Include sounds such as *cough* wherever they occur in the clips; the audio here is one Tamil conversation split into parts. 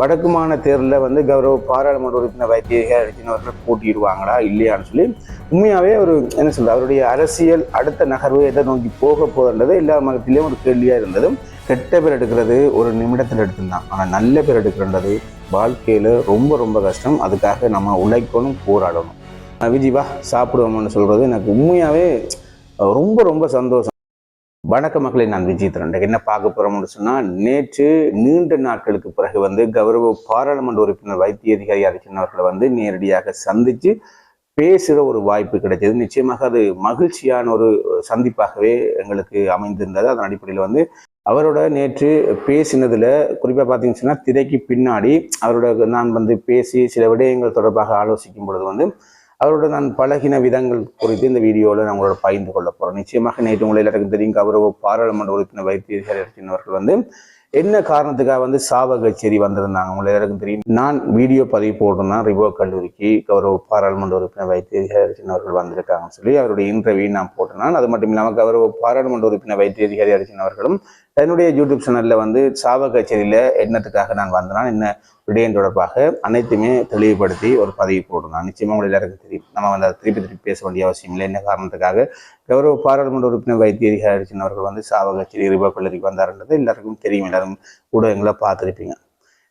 வடக்குமான தேர்தலில் வந்து கௌரவ பாராளுமன்ற உறுப்பினர் வைத்திய அவர்கள் போட்டியிடுவாங்களா இல்லையான்னு சொல்லி உண்மையாகவே ஒரு என்ன சொல்றது அவருடைய அரசியல் அடுத்த நகர்வு எதை நோக்கி போக போகுதுன்றது எல்லா மதத்திலையும் ஒரு கேள்வியாக இருந்ததும் கெட்ட பேர் எடுக்கிறது ஒரு நிமிடத்தில் எடுத்துடலாம் ஆனால் நல்ல பேர் எடுக்கின்றது வாழ்க்கையில் ரொம்ப ரொம்ப கஷ்டம். அதுக்காக நம்ம உழைக்கணும் போராடணும். அஹ் விஜி வா சாப்பிடுவோம்னு சொல்கிறது எனக்கு உண்மையாகவே ரொம்ப ரொம்ப சந்தோஷம். வணக்க மக்களை நான் விஜய் திரண்டை என்ன பார்க்க போறோம்னு சொன்னால் நேற்று நீண்ட நாட்களுக்கு பிறகு வந்து கௌரவ பாராளுமன்ற உறுப்பினர் வைத்திய அதிகாரி அர்ச்சனா அவர்களை வந்து நேரடியாக சந்தித்து பேசுகிற ஒரு வாய்ப்பு கிடைச்சது. நிச்சயமாக அது மகிழ்ச்சியான ஒரு சந்திப்பாகவே எங்களுக்கு அமைந்திருந்தது. அதன் அடிப்படையில் வந்து அவரோட நேற்று பேசினதுல குறிப்பாக பார்த்தீங்கன்னு சொன்னா திரைக்கு பின்னாடி அவரோட நான் வந்து பேசி சில விடயங்கள் தொடர்பாக ஆலோசிக்கும் பொழுது வந்து அவரோட நான் பழகின விதங்கள் குறித்து இந்த வீடியோவில் நான் உங்களோட பகிர்ந்து கொள்ள போகிறோம் நிச்சயமாக நேற்று உங்களை எல்லாருக்கும் தெரியும் கௌரவ பாராளுமன்ற உறுப்பினர் வைத்தியர்கள் அவர்கள் வந்து என்ன காரணத்துக்காக வந்து சாவ கச்சேரி வந்திருந்தாங்க? உங்களை எல்லாருக்கும் தெரியும். நான் வீடியோ பதிவு போடுறேன்னா ரிவோ கல்லூரிக்கு கௌரவ பாராளுமன்ற உறுப்பினர் வைத்தியர் அவர்கள் வந்திருக்காங்கன்னு சொல்லி அவருடைய இன்டர்வியூ நான் போட்டேன். அது மட்டும் இல்லாமல் கௌரவ பாராளுமன்ற உறுப்பினர் வைத்தியதிகாரி அர்ஜுன் அவர்களும் என்னுடைய யூடியூப் சேனலில் வந்து சாவ கச்சேரியில் என்னத்துக்காக நான் வந்தேனா என்ன விடயம் தொடர்பாக அனைத்துமே தெளிவுபடுத்தி ஒரு பதிவு போடணும். நிச்சயமாக உங்களுக்கு எல்லாருக்கும் தெரியும். நம்ம வந்து அதை திருப்பி திருப்பி பேச வேண்டிய அவசியம் இல்லை. என்ன காரணத்துக்காக? கௌரவ பாராளுமன்ற உறுப்பினர் வைத்திய அதிகாரி அவர்கள் வந்து சாவ கச்சேரி ரிபா கல்லூரிக்கு வந்தாருன்றது எல்லாருக்கும் தெரியும். எல்லாரும் ஊடகங்களை பார்த்துருப்பீங்க.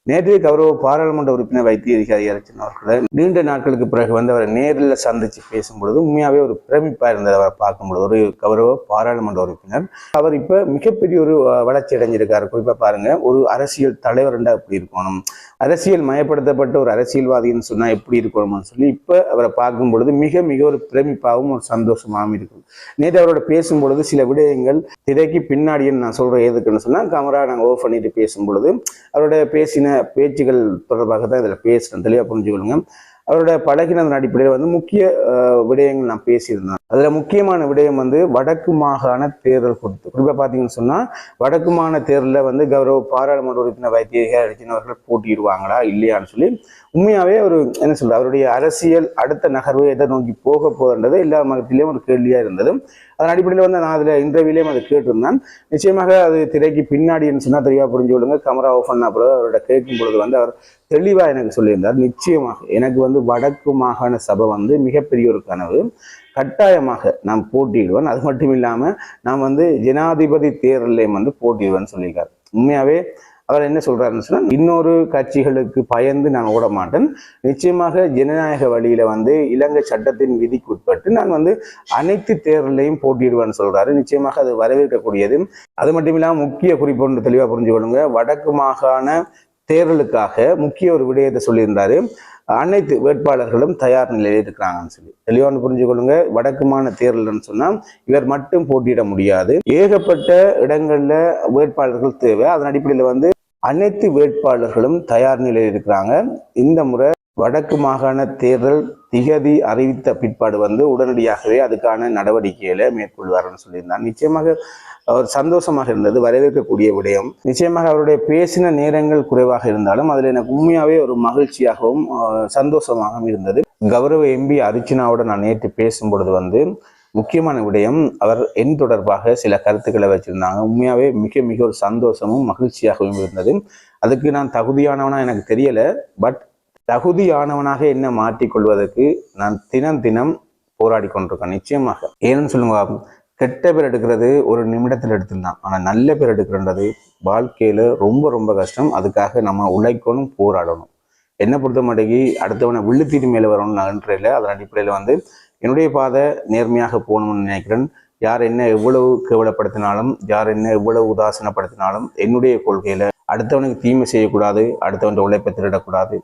நேற்று கௌரவ பாராளுமன்ற உறுப்பினர் வைத்திய அதிகாரி அரசன் அவர்களை நீண்ட நாட்களுக்கு பிறகு வந்து அவரை நேரில் சந்திச்சு பேசும்பொழுது உண்மையாகவே ஒரு பிரமிப்பாக இருந்தது அவரை பார்க்கும்பொழுது ஒரு கௌரவ பாராளுமன்ற உறுப்பினர். அவர் இப்போ மிகப்பெரிய ஒரு வளர்ச்சி அடைஞ்சிருக்காரு. குறிப்பாக பாருங்க ஒரு அரசியல் தலைவர்ண்டா எப்படி இருக்கணும் அரசியல் மயப்படுத்தப்பட்ட ஒரு அரசியல்வாதின்னு சொன்னால் எப்படி இருக்கணும்னு சொல்லி இப்போ அவரை பார்க்கும் பொழுது மிக மிக ஒரு பிரமிப்பாகவும் ஒரு சந்தோஷமாகவும் இருக்கும். நேற்று அவரோட பேசும்பொழுது சில விடயங்கள் திரைக்கு பின்னாடின்னு நான் சொல்கிறேன் எதுக்குன்னு சொன்னால் கமரா நாங்கள் ஓஃப் பண்ணிட்டு பேசும் பொழுது அவரோட பேசின பேச்சுகள் தொடர்பாக தான் இதில் பேசுகிறேன். தெளிவாக புரிஞ்சுக்கொள்ளுங்க. அவரோட பழகினதன் அடிப்படையில் வந்து முக்கிய விடயங்கள் நான் பேசியிருந்தேன். அதில் முக்கியமான விடயம் வந்து வடக்கு மாகாண தேர்தல் கொடுத்து குறிப்பாக பார்த்தீங்கன்னு சொன்னால் வடக்கு மாகாண தேர்தலில் வந்து கௌரவ பாராளுமன்ற உறுப்பினர் வைத்திய அர்ஜுன் அவர்கள் போட்டியிடுவாங்களா இல்லையான்னு சொல்லி உண்மையாகவே ஒரு என்ன சொல்றது அவருடைய அரசியல் அடுத்த நகர்வு எதை நோக்கி போக போகின்றது எல்லா மதத்திலையும் ஒரு கேள்வியாக இருந்தது. அதன் அடிப்படையில் வந்து நான் அதில் இன்டர்வியூலையும் அதை கேட்டிருந்தேன். நிச்சயமாக அது திரைக்கு பின்னாடின்னு சொன்னால் தெளிவாக புரிஞ்சு விடுங்க கேமரா ஓஃப் பண்ண பிறகு அவரோட கேட்கும் பொழுது வந்து அவர் தெளிவாக எனக்கு சொல்லியிருந்தார். நிச்சயமாக எனக்கு வந்து வடக்கு மாகாண சபை வந்து மிகப்பெரிய ஒரு கனவு. கட்டாயமாக நாம் போட்டியிடுவேன் அது மட்டும் இல்லாமல் நான் வந்து ஜனாதிபதி தேர்தலையும் வந்து போட்டியிடுவேன்னு சொல்லியிருக்காரு. உண்மையாகவே அவர் என்ன சொல்றாருன்னு சொன்னால் இன்னொரு கட்சிகளுக்கு பயந்து நான் ஓட மாட்டேன். நிச்சயமாக ஜனநாயக வழியில வந்து இலங்கை சட்டத்தின் விதிக்கு உட்பட்டு நான் வந்து அனைத்து தேர்தலையும் போட்டியிடுவேன்னு சொல்றாரு. நிச்சயமாக அது வரவேற்கக்கூடியது. அது மட்டும் இல்லாமல் முக்கிய குறிப்பு ஒன்று தெளிவாக புரிஞ்சு கொள்ளுங்க வடக்கு மாகாண தேர்தலுக்காக முக்கிய ஒரு விடயத்தை சொல்லியிருந்தாரு. அனைத்து வேட்பாளர்களும் தயார் நிலையில் இருக்கிறாங்கன்னு சொல்லி. தெளிவான புரிஞ்சுக்கொள்ளுங்க வடக்குமான தேர்தல்னு சொன்னால் இவர் மட்டும் போட்டியிட முடியாது. ஏகப்பட்ட இடங்கள்ல வேட்பாளர்கள் தேவை. அதன் அடிப்படையில் வந்து அனைத்து வேட்பாளர்களும் தயார் நிலையில் இருக்கிறாங்க. இந்த முறை வடக்கு மாகாண தேர்தல் திகதி அறிவித்த பிற்பாடு வந்து உடனடியாகவே அதுக்கான நடவடிக்கைகளை மேற்கொள்வார்னு சொல்லியிருந்தார். நிச்சயமாக அவர் சந்தோஷமாக இருந்தது வரவேற்கக்கூடிய விடயம். நிச்சயமாக அவருடைய பேசின நேரங்கள் குறைவாக இருந்தாலும் அதில் எனக்கு உண்மையாகவே ஒரு மகிழ்ச்சியாகவும் சந்தோஷமாகவும் இருந்தது. கௌரவ எம்பி அர்ச்சனாவோட நான் நேற்று பேசும் பொழுது வந்து முக்கியமான விடயம் அவர் என் தொடர்பாக சில கருத்துக்களை வச்சிருந்தாங்க. உண்மையாகவே மிக மிக ஒரு சந்தோஷமும் மகிழ்ச்சியாகவும் இருந்தது. அதுக்கு நான் தகுதியானவனா எனக்கு தெரியல பட் தகுதியானவனாக என்ன மாற்றிக்கொள்வதற்கு நான் தினம் தினம் போராடி கொண்டிருக்கேன் நிச்சயமாக. ஏன்னு சொல்லுங்க கெட்ட பேர் எடுக்கிறது ஒரு நிமிடத்தில் எடுத்துடலாம். ஆனால் நல்ல பேர் எடுக்கிறன்றது வாழ்க்கையில் ரொம்ப ரொம்ப கஷ்டம். அதுக்காக நம்ம உழைக்கணும் போராடணும். என்னை பொறுத்த மாட்டேங்கி அடுத்தவனை விழுத்தீட்டு மேலே வரணும்னு இல்லை அதன் அடிப்படையில் வந்து என்னுடைய பாதை நேர்மையாக போகணும்னு நினைக்கிறேன். யார் என்ன எவ்வளவு கேவலப்படுத்தினாலும் யார் என்ன எவ்வளவு உதாசனப்படுத்தினாலும் என்னுடைய கொள்கையில் அடுத்தவனுக்கு தீமை செய்யக்கூடாது அடுத்தவன் உழைப்பை திருடக்கூடாது.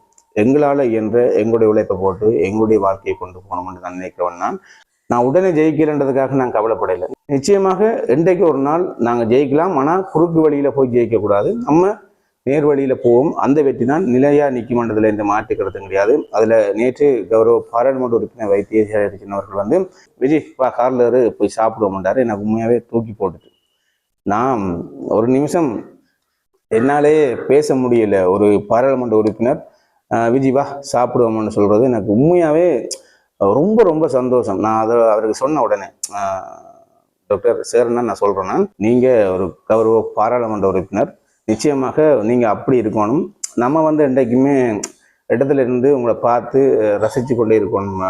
எங்களால் என்ற எங்களுடைய உழைப்பை போட்டு எங்களுடைய வாழ்க்கையை கொண்டு போகணும்னு நான் நினைக்கிறவன் நான். நான் உடனே ஜெயிக்கிறேன்றதுக்காக நான் கவலைப்படையில நிச்சயமாக இன்றைக்கு ஒரு நாள் நாங்கள் ஜெயிக்கலாம். ஆனால் குறுக்கு வழியில் போய் ஜெயிக்கக்கூடாது நம்ம நேர் வழியில் போவோம். அந்த வெற்றி தான் நிலையாக நிற்குமன்றதில் இந்த மாற்றுக்கிறது கிடையாது. அதில் நேற்று கௌரவ பாராளுமன்ற உறுப்பினர் வைத்திய அவர்கள் வந்து விஜய் வா கார்ல போய் சாப்பிடுவோம்ன்றாரு. எனக்கு உண்மையாகவே தூக்கி போட்டுட்டு. நான் ஒரு நிமிஷம் என்னாலே பேச முடியல. ஒரு பாராளுமன்ற உறுப்பினர் விஜி வா சாப்பிடுவோம்னு சொல்கிறது எனக்கு உண்மையாகவே ரொம்ப ரொம்ப சந்தோஷம். நான் அதை அவருக்கு சொன்ன உடனே டாக்டர் சேர்னா நான் சொல்கிறேன்னா நீங்கள் ஒரு கௌரவ பாராளுமன்ற உறுப்பினர். நிச்சயமாக நீங்கள் அப்படி இருக்கணும். நம்ம வந்து என்றைக்குமே இடத்துல இருந்து உங்களை பார்த்து ரசித்து கொண்டே இருக்கணும்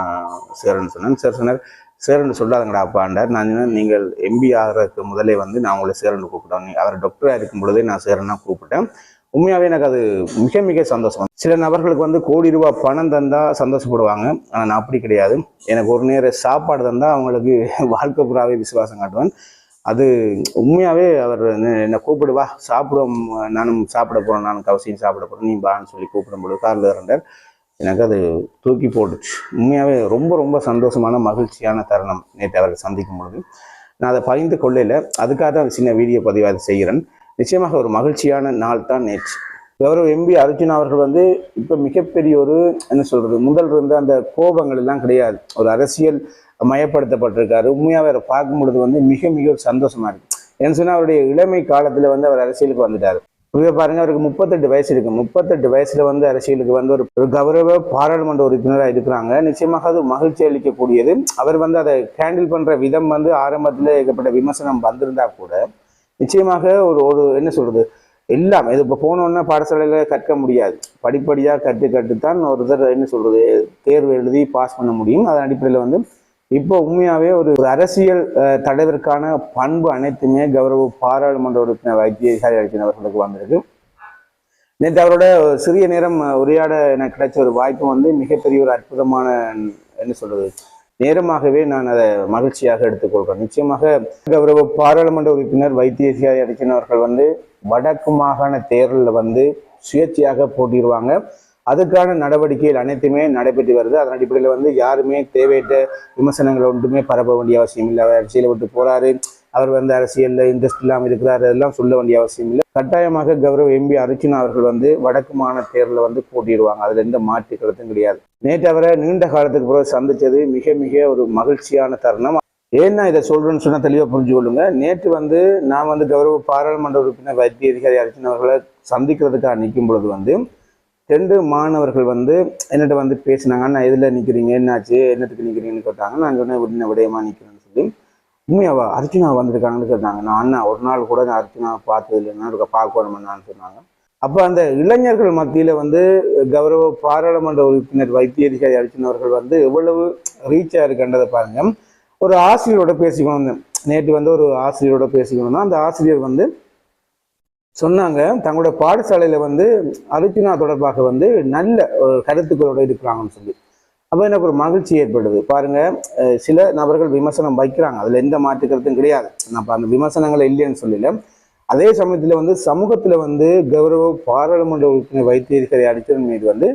சேரன் சொன்னேன். சார் சொன்னார் சேரன் சொல்லாதங்கடா அப்பாண்டார். நான் நீங்கள் எம்பி ஆகிறதுக்கு முதலே வந்து நான் உங்களை சேரன் கூப்பிட்டேன். அவர் டாக்டராக இருக்கும் பொழுதே நான் சேரனா கூப்பிட்டேன். உண்மையாகவே எனக்கு அது மிக மிக சந்தோஷம். சில நபர்களுக்கு வந்து கோடி ரூபாய் பணம் தந்தால் சந்தோஷப்படுவாங்க. ஆனால் நான் அப்படி கிடையாது. எனக்கு ஒரு நேர சாப்பாடு தந்தால் அவங்களுக்கு *laughs* வாழ்க்கை புறாவே விசுவாசம் காட்டுவேன். அது உண்மையாகவே அவர் என்ன- என்னை கூப்பிடுவா சாப்பிடுவோம். நானும் சாப்பிட போகிறேன் நானும் கவசியம் சாப்பிட போகிறேன் நீ பான்னு சொல்லி கூப்பிடும்போது காரில் இருந்தார் எனக்கு அது தூக்கி போட்டுச்சு. உண்மையாகவே ரொம்ப ரொம்ப சந்தோஷமான மகிழ்ச்சியான தருணம் நேற்று அவரை சந்திக்கும் பொழுது. நான் அதை பகிர்ந்து கொள்ளையில் அதுக்காக தான் சின்ன வீடியோ பதிவாக அதை செய்கிறேன். நிச்சயமாக ஒரு மகிழ்ச்சியான நாள் தான் நேற்று. கௌரவ எம்பி அர்ஜுன் அவர்கள் வந்து இப்போ மிகப்பெரிய ஒரு என்ன சொல்றது முதல் இருந்த அந்த கோபங்கள் எல்லாம் கிடையாது. ஒரு அரசியல் மயப்படுத்தப்பட்டிருக்காரு. உண்மையாக அவரை பார்க்கும் பொழுது வந்து மிக மிக ஒரு சந்தோஷமா இருக்கு. ஏன்னு சொன்னால் அவருடைய இளமை காலத்தில் வந்து அவர் அரசியலுக்கு வந்துட்டார். இப்போ பாருங்க அவருக்கு முப்பத்தெட்டு வயசு இருக்கு. முப்பத்தெட்டு வயசுல வந்து அரசியலுக்கு வந்து ஒரு கௌரவ பாராளுமன்ற உறுப்பினராக இருக்கிறாங்க. நிச்சயமாக அது மகிழ்ச்சி அளிக்கக்கூடியது. அவர் வந்து அதை ஹேண்டில் பண்ற விதம் வந்து ஆரம்பத்தில் ஏகப்பட்ட விமர்சனம் வந்திருந்தா கூட நிச்சயமாக ஒரு ஒரு என்ன சொல்றது? எல்லாம் இது இப்போ போனோன்னா பாடசாலையில் கற்க முடியாது. படிப்படியாக கற்று கற்றுத்தான் ஒருத்தர் என்ன சொல்றது தேர்வு எழுதி பாஸ் பண்ண முடியும். அதன் அடிப்படையில் வந்து இப்போ உண்மையாகவே ஒரு அரசியல் தலைவருக்கான பண்பு அனைத்துமே கௌரவ பாராளுமன்ற உறுப்பினர் வைத்தியசாரி அளித்தன் அவர்களுக்கு வந்திருக்கு. நேற்று அவரோட ஒரு சிறிய நேரம் உரையாட எனக்கு கிடைச்ச ஒரு வாய்ப்பு வந்து மிகப்பெரிய ஒரு அற்புதமான என்ன சொல்றது நேரமாகவே நான் அதை மகிழ்ச்சியாக எடுத்துக்கொள்கிறேன். நிச்சயமாக கௌரவ பாராளுமன்ற உறுப்பினர் வைத்தியசாரி அளித்தன் அவர்கள் வந்து வடக்கு மாகாண தேர்தலில் வந்து சுயேட்சையாக போட்டிடுவாங்க. அதுக்கான நடவடிக்கைகள் அனைத்துமே நடைபெற்று வருது. அதன் அடிப்படையில் வந்து யாருமே தேவையற்ற விமர்சனங்கள் ஒன்றுமே பரப்ப வேண்டிய அவசியம் இல்லை. அவர் அரசியலை விட்டு போறாரு. அவர் வந்து அரசியலில் இன்ட்ரெஸ்ட் இல்லாமல் இருக்கிறார் அதெல்லாம் சொல்ல வேண்டிய அவசியம் இல்லை. கட்டாயமாக கௌரவ எம்பி அர்ஜுனா அவர்கள் வந்து வடக்கு மாநில தேர்தலில் வந்து போட்டிடுவாங்க அதில் எந்த மாற்று கருத்தும் கிடையாது. நேற்று அவரை நீண்ட காலத்துக்கு பிறகு சந்திச்சது மிக மிக ஒரு மகிழ்ச்சியான தருணம். ஏன்னா இதை சொல்றேன்னு சொன்னா தெளிவாக புரிஞ்சு கொள்ளுங்க நேற்று வந்து நான் வந்து கௌரவ பாராளுமன்ற உறுப்பினர் வைத்திய அதிகாரி அர்ஜுன் அவர்களை சந்திக்கிறதுக்காக நிற்கும் பொழுது வந்து ரெண்டு மாணவர்கள் வந்து என்னிட்ட வந்து பேசினாங்க. நான் எதில் நிற்கிறீங்க என்னாச்சு? என்னத்துக்கு நிற்கிறீங்கன்னு கேட்டாங்க. நான் சொன்னேன் விடின விடயமா நிற்கிறேன்னு சொல்லி. உண்மையாவா? அர்ஜுனா வந்திருக்காங்கன்னு கேட்டாங்க நான் அண்ணா ஒரு நாள் கூட நான் அர்ஜுனா பார்த்தது இல்லைன்னா இருக்க பார்க்கணும்னான்னு சொன்னாங்க. அப்போ அந்த இளைஞர்கள் மத்தியில் வந்து கௌரவ பாராளுமன்ற உறுப்பினர் வைத்திய அதிகாரி அர்ஜுன் அவர்கள் வந்து எவ்வளவு ரீச்சாக இருக்கின்றதை பாருங்க. ஒரு ஆசிரியரோட பேசிக்கணும் நேற்று வந்து ஒரு ஆசிரியரோட பேசிக்கணும்னா அந்த ஆசிரியர் வந்து சொன்னாங்க தங்களோட பாடசாலையில் வந்து அர்ஜுனா தொடர்பாக வந்து நல்ல ஒரு கருத்துக்களோட இருக்கிறாங்கன்னு சொல்லி. அப்போ எனக்கு ஒரு மகிழ்ச்சி ஏற்படுது. பாருங்க சில நபர்கள் விமர்சனம் வைக்கிறாங்க. அதில் எந்த மாற்று கருத்தும் கிடையாது. நான் அந்த விமர்சனங்கள் இல்லைன்னு சொல்லல. அதே சமயத்தில் வந்து சமூகத்தில் வந்து கௌரவ பாராளுமன்ற உறுப்பினர் வைத்தியதிகாரி அடித்ததன் மீது வந்து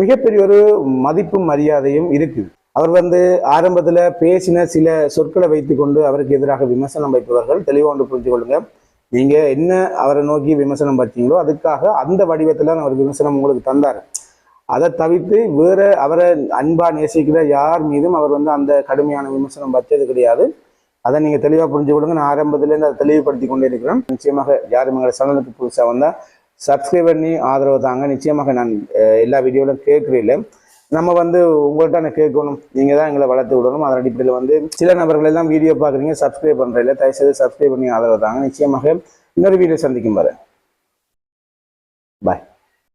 மிகப்பெரிய ஒரு மதிப்பும் மரியாதையும் இருக்குது. அவர் வந்து ஆரம்பத்தில் பேசின சில சொற்களை வைத்துக்கொண்டு அவருக்கு எதிராக விமர்சனம் வைப்பவர்கள் தெளிவாக ஒன்று புரிஞ்சு கொள்ளுங்க. நீங்கள் என்ன அவரை நோக்கி விமர்சனம் பார்த்தீங்களோ அதுக்காக அந்த வடிவத்தில் அவர் விமர்சனம் உங்களுக்கு தந்தார். அதை தவிர்த்து வேற அவரை அன்பா நேசிக்கிற யார் மீதும் அவர் வந்து அந்த கடுமையான விமர்சனம் வச்சது கிடையாது. அதை நீங்க தெளிவா புரிஞ்சு கொடுங்க நான் ஆரம்பத்திலேருந்து அதை தெளிவுபடுத்தி கொண்டே இருக்கிறேன். நிச்சயமாக யாரும் எங்களோட சேனலுக்கு புதுசாக வந்தால் சப்ஸ்கிரைப் பண்ணி ஆதரவு தாங்க. நிச்சயமாக நான் எல்லா வீடியோவிலும் கேட்குறேன் நம்ம வந்து உங்கள்கிட்ட நான் கேட்கணும். நீங்க தான் எங்களை வளர்த்து விடணும். அதன் அடிப்படையில் வந்து சில நபர்கள் எல்லாம் வீடியோ பார்க்குறீங்க சப்ஸ்கிரைப் பண்ணுறதில்ல தயவுசெய்து சப்ஸ்கிரைப் பண்ணி ஆதரவு தாங்க. நிச்சயமாக இன்னொரு வீடியோ சந்திக்கும் பாரு